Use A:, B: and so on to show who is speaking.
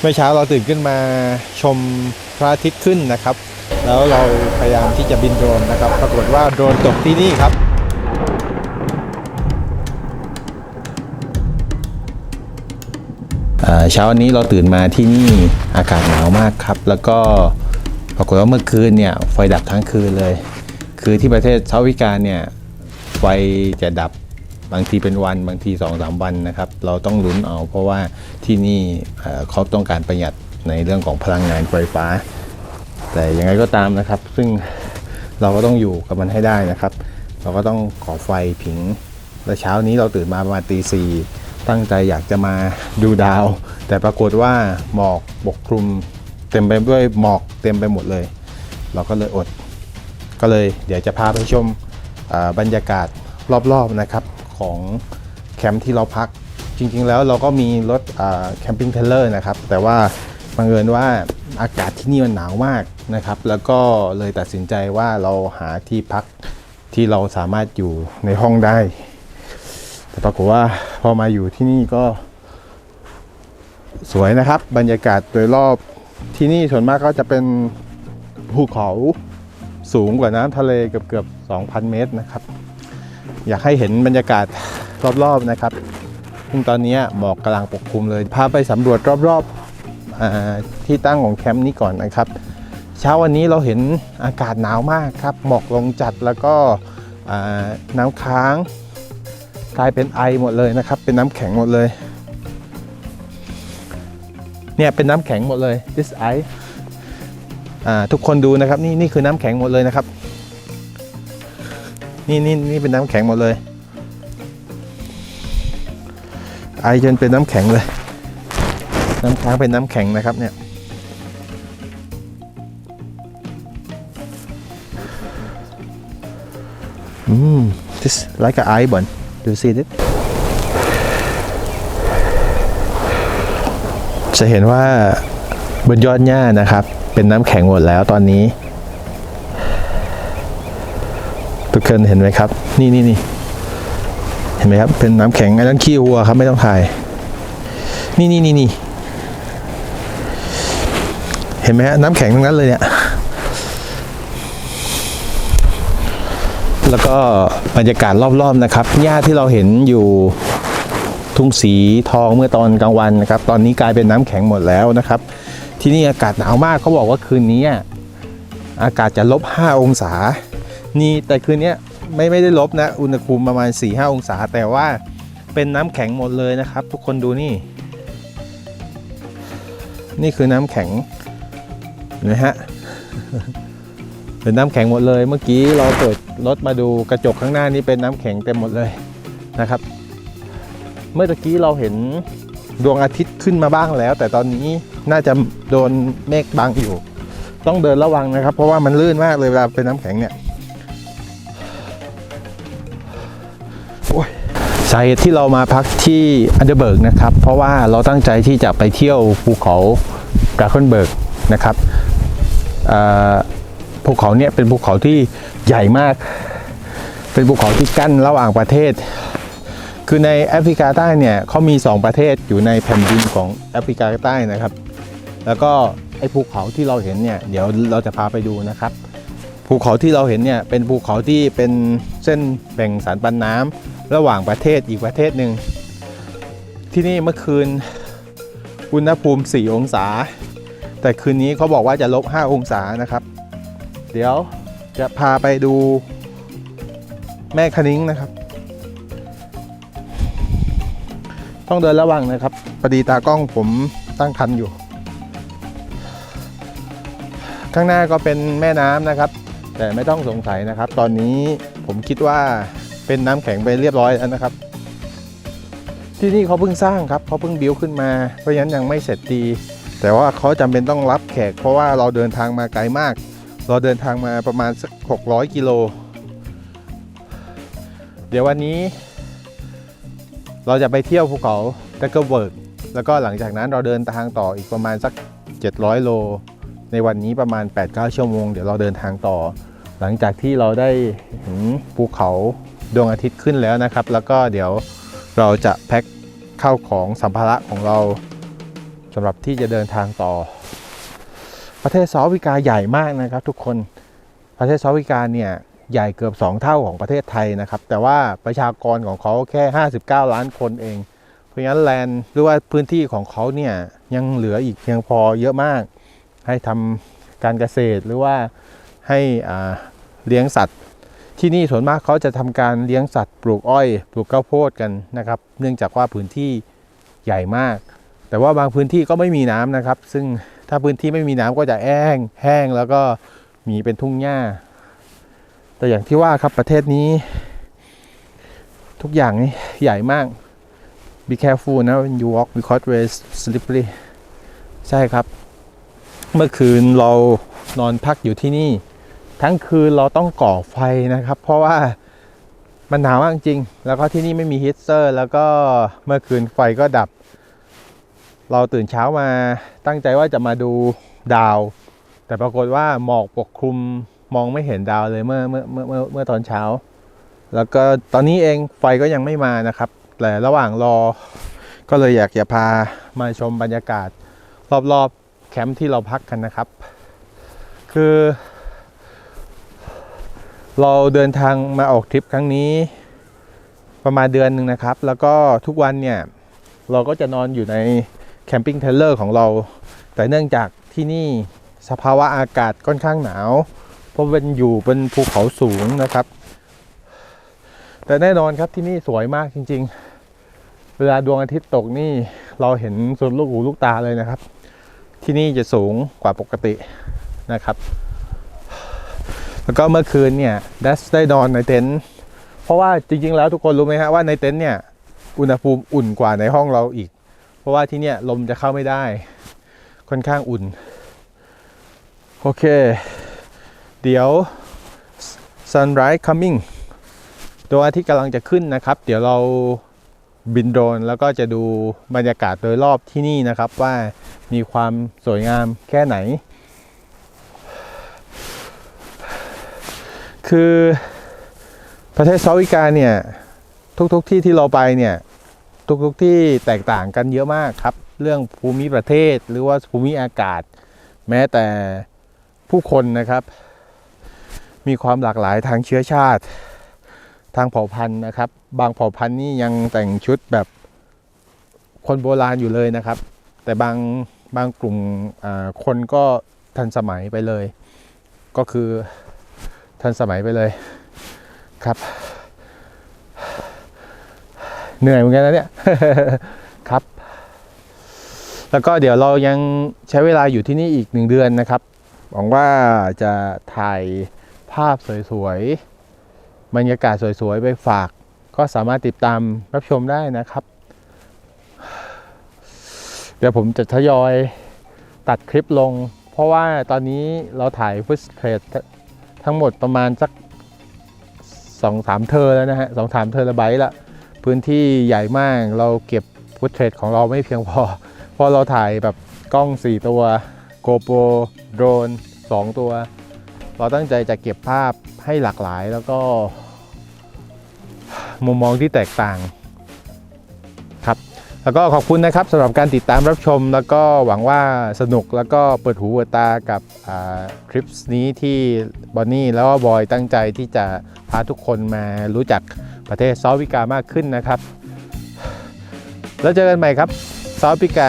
A: เมื่อเช้าเราตื่นขึ้นมาชมพระอาทิตย์ขึ้นนะครับ แล้วเราพยายามที่จะบินโดรนนะครับ ปรากฏว่าโดรนตกที่นี่ครับเช้าวันนี้เราตื่นมาที่นี่อากาศหนาวมากครับ แล้วก็ปรากฏว่าเมื่อคืนเนี่ยไฟดับทั้งคืนเลย คือที่ประเทศเซาท์วิกาเนี่ยไฟจะดับ บางทีเป็นวันบางที2อสวันนะครับ เราต้องลุ้นเอา เพราะว่าที่นี่เขาต้องการประหยัดในเรื่องของพลังงานไฟฟ้า แต่ยังไงก็ตามนะครับ ซึ่งเราก็ต้องอยู่กับมันให้ได้นะครับ เราก็ต้องขอไฟผิงและเช้านี้เราตื่นมาประมาณตีสี่ตั้งใจอยากจะมาดูดาว แต่ปรากฏว่าหมอกปกคลุม เต็มไปด้วยหมอกเต็มไปหมดเลย เราก็เลยอด ก็เลยเดี๋ยวจะพาไปชมบรรยากาศรอบๆนะครับ ของแคมป์ที่เราพัก จริง ๆ แล้วเราก็มีรถแคมปิ้งเทเลอร์นะครับ แต่ว่าบังเอิญว่าอากาศที่นี่มันหนาวมากนะครับ แล้วก็เลยตัดสินใจว่าเราหาที่พักที่เราสามารถอยู่ในห้องได้ แต่ปรากฏว่าพอมาอยู่ที่นี่ก็ สวยนะครับ บรรยากาศโดยรอบที่นี่ส่วนมากก็จะเป็นภูเขาสูงกว่าน้ำทะเลเกือบเกือบ2,000 เมตรนะครับ อยากให้เห็นบรรยากาศรอบๆนะครับซึ่งตอนนี้หมอกกำลังปกคลุมเลย พาไปสำรวจรอบๆที่ตั้งของแคมป์นี้ก่อนนะครับ เช้าวันนี้เราเห็นอากาศหนาวมากครับ หมอกลงจัดแล้วก็น้ำค้างกลายเป็นไอหมดเลยนะครับ เป็นน้ำแข็งหมดเลย เนี่ยเป็นน้ำแข็งหมดเลย this ice ทุกคนดูนะครับนี่นี่คือน้ำแข็งหมดเลยนะครับ นี่นี่นี่เป็นน้ำแข็งหมดเลย ไอจนเป็นน้ำแข็งเลย น้ำค้างเป็นน้ำแข็งนะครับเนี่ย อืม this like a ice bun do you see it จะเห็นว่าบนยอดหญ้านะครับ เป็นน้ำแข็งหมดแล้วตอนนี้ ทุกคนเห็นไหมครับ นี่นี่นี่เห็นไหมครับ เป็นน้ำแข็งอันนั้นขี้วัวครับไม่ต้องถ่าย นี่นี่นี่นี่เห็นไหมฮะน้ำแข็งทั้งนั้นเลยเนี่ยแล้วก็บรรยากาศรอบๆนะครับหญ้าที่เราเห็นอยู่ทุ่งสีทองเมื่อตอนกลางวันนะครับ ตอนนี้กลายเป็นน้ำแข็งหมดแล้วนะครับ ที่นี่อากาศหนาวมากเขาบอกว่าคืนนี้อะอากาศจะลบ 5 องศา นี่แต่คืนนี้ไม่ไม่ได้ลบนะ อุณหภูมิประมาณ 4-5 องศา แต่ว่าเป็นน้ำแข็งหมดเลยนะครับ ทุกคนดูนี่ นี่คือน้ำแข็งเห็นะฮะเป็นน้ำแข็งหมดเลย เมื่อกี้เราเปิดรถมาดูกระจกข้างหน้านี้เป็นน้ำแข็งเต็มหมดเลยนะครับ เมื่อตะกี้เราเห็นดวงอาทิตย์ขึ้นมาบ้างแล้ว แต่ตอนนี้น่าจะโดนเมฆบังอยู่ ต้องเดินระวังนะครับ เพราะว่ามันลื่นมากเลยเวลาเป็นน้ำแข็งเนี่ย สาเหตุที่เรามาพักที่อันเดอร์เบิร์กนะครับ เพราะว่าเราตั้งใจที่จะไปเที่ยวภูเขากราเคนเบิร์กนะครับภูเขาเนี่ยเป็นภูเขาที่ใหญ่มาก เป็นภูเขาที่กั้นระหว่างประเทศ คือในแอฟริกาใต้เนี่ยเขามี 2 ประเทศอยู่ในแผ่นดินของแอฟริกาใต้นะครับ แล้วก็ไอ้ภูเขาที่เราเห็นเนี่ยเดี๋ยวเราจะพาไปดูนะครับ ภูเขาที่เราเห็นเนี่ยเป็นภูเขาที่เป็นเส้นแบ่งสารปันน้ำ ระหว่างประเทศอีกประเทศหนึ่ง ที่นี่เมื่อคืนอุณหภูมิ 4 องศา แต่คืนนี้เขาบอกว่าจะลบ 5 องศานะครับ เดี๋ยวจะพาไปดูแม่คณิ้งนะครับ ต้องเดินระวังนะครับพอดีตากล้องผมตั้งคันอยู่ ข้างหน้าก็เป็นแม่น้ำนะครับ แต่ไม่ต้องสงสัยนะครับ ตอนนี้ผมคิดว่า เป็นน้ำแข็งไปเรียบร้อยแล้วนะครับ ที่นี่เขาเพิ่งสร้างครับเขาเพิ่งบิวขึ้นมา เพราะฉะนั้นยังไม่เสร็จดี แต่ว่าเขาจำเป็นต้องรับแขก เพราะว่าเราเดินทางมาไกลมาก เราเดินทางมาประมาณสัก600 กิโล เดี๋ยววันนี้ เราจะไปเที่ยวภูเขาแตกเกอร์เบิร์กแล้วก็หลังจากนั้นเราเดินทางต่ออีกประมาณสัก 700 โล ในวันนี้ประมาณ 8-9 ชั่วโมง เดี๋ยวเราเดินทางต่อ หลังจากที่เราได้เห็นภูเขา ดวงอาทิตย์ขึ้นแล้วนะครับ แล้วก็เดี๋ยวเราจะแพ็คข้าวของสัมภาระของเราสำหรับที่จะเดินทางต่อ ประเทศเซาท์แอฟริกาใหญ่มากนะครับ ทุกคนประเทศเซาท์แอฟริกาเนี่ยใหญ่เกือบ 2 เท่าของประเทศไทยนะครับ แต่ว่าประชากรของเขาแค่ 59 ล้านคนเอง เพราะงั้นแลนด์หรือว่าพื้นที่ของเขาเนี่ยยังเหลืออีกเพียงพอเยอะมาก ให้ทำการเกษตรหรือว่าให้เลี้ยงสัตว์ ที่นี่ส่วนมากเขาจะทำการเลี้ยงสัตว์ปลูกอ้อย ปลูกข้าวโพดกันนะครับ เนื่องจากว่าพื้นที่ใหญ่มาก แต่ว่าบางพื้นที่ก็ไม่มีน้ำนะครับ ซึ่งถ้าพื้นที่ไม่มีน้ำก็จะแห้งแห้งแล้วก็มีเป็นทุ่งหญ้า แต่อย่างที่ว่าครับประเทศนี้ ทุกอย่างนี่ใหญ่มาก be careful นะ when you walk because it's slippery ใช่ครับ เมื่อคืนเรานอนพักอยู่ที่นี่ ทั้งคืนเราต้องก่อไฟนะครับ เพราะว่ามันหนาวมากจริง แล้วก็ที่นี่ไม่มีฮีตเตอร์ แล้วก็เมื่อคืนไฟก็ดับ เราตื่นเช้ามาตั้งใจว่าจะมาดูดาว แต่ปรากฏว่าหมอกปกคลุมมองไม่เห็นดาวเลยเมื่อเมื่อเมื่อเมื่อเมื่อตอนเช้า แล้วก็ตอนนี้เองไฟก็ยังไม่มานะครับแต่ระหว่างรอ ก็เลยอยากจะพามาชมบรรยากาศ รอบๆแคมป์ที่เราพักกันนะครับ คือ เราเดินทางมาออกทริปครั้งนี้ประมาณเดือนหนึ่งนะครับ แล้วก็ทุกวันเนี่ยเราก็จะนอนอยู่ในแคมปิ้งเทเลอร์ของเรา แต่เนื่องจากที่นี่สภาวะอากาศค่อนข้างหนาว เพราะเป็นอยู่บนภูเขาสูงนะครับ แต่แน่นอนครับที่นี่สวยมากจริง ๆ เวลาดวงอาทิตย์ตกนี่เราเห็นสุดลูกหูลูกตาเลยนะครับ ที่นี่จะสูงกว่าปกตินะครับ แล้วก็เมื่อคืนเนี่ยดัสได้นอนในเต็นท์เพราะว่าจริง ๆ แล้วทุกคนรู้ไหมฮะว่าในเต็นท์เนี่ยอุณหภูมิอุ่นกว่าในห้องเราอีก เพราะว่าที่เนี่ยลมจะเข้าไม่ได้ ค่อนข้างอุ่น โอเค เดี๋ยว sunrise coming ดวงอาทิตย์กำลังจะขึ้นนะครับ เดี๋ยวเราบินโดรนแล้วก็จะดูบรรยากาศโดยรอบที่นี่นะครับว่ามีความสวยงามแค่ไหน คือประเทศเซาท์อิกาเนี่ย ทุกๆทที่ที่เราไปเนี่ย ทุกๆทที่แตกต่างกันเยอะมากครับ เรื่องภูมิประเทศหรือว่าภูมิอากาศ แม้แต่ผู้คนนะครับ มีความหลากหลายทางเชื้อชาติ ทางเผ่าพันธุ์นะครับ บางเผ่าพันธุ์นี่ยังแต่งชุดแบบคนโบราณอยู่เลยนะครับ แต่บางบางกลุ่มคนก็ทันสมัยไปเลย ก็คือ ทันสมัยไปเลยครับ เหนื่อยเหมือนกันนะเนี่ยครับ แล้วก็เดี๋ยวเรายังใช้เวลาอยู่ที่นี่อีกหนึ่งเดือนนะครับหวังว่าจะถ่ายภาพสวยๆบรรยากาศสวยๆไปฝาก ก็สามารถติดตามรับชมได้นะครับ เดี๋ยวผมจะทยอยตัดคลิปลง เพราะว่าตอนนี้เราถ่ายฟุตเทรด ทั้งหมดประมาณสักสองสามเทอร์แล้วนะฮะสองสามเทอร์ละไบต์ละพื้นที่ใหญ่มากเราเก็บฟุตเทรดของเราไม่เพียงพอ เพราะเราถ่ายแบบกล้อง 4 ตัว GoPro โดรน 2 ตัว เราตั้งใจจะเก็บภาพให้หลากหลายแล้วก็ มุมมองที่แตกต่าง แล้วก็ขอบคุณนะครับสำหรับการติดตามรับชม แล้วก็หวังว่าสนุกแล้วก็เปิดหูเปิดตากับคลิปนี้ที่บอนนี่แล้วก็บอยตั้งใจที่จะพาทุกคนมารู้จักประเทศซอฟริกามากขึ้นนะครับ แล้วเจอกันใหม่ครับซอฟริกา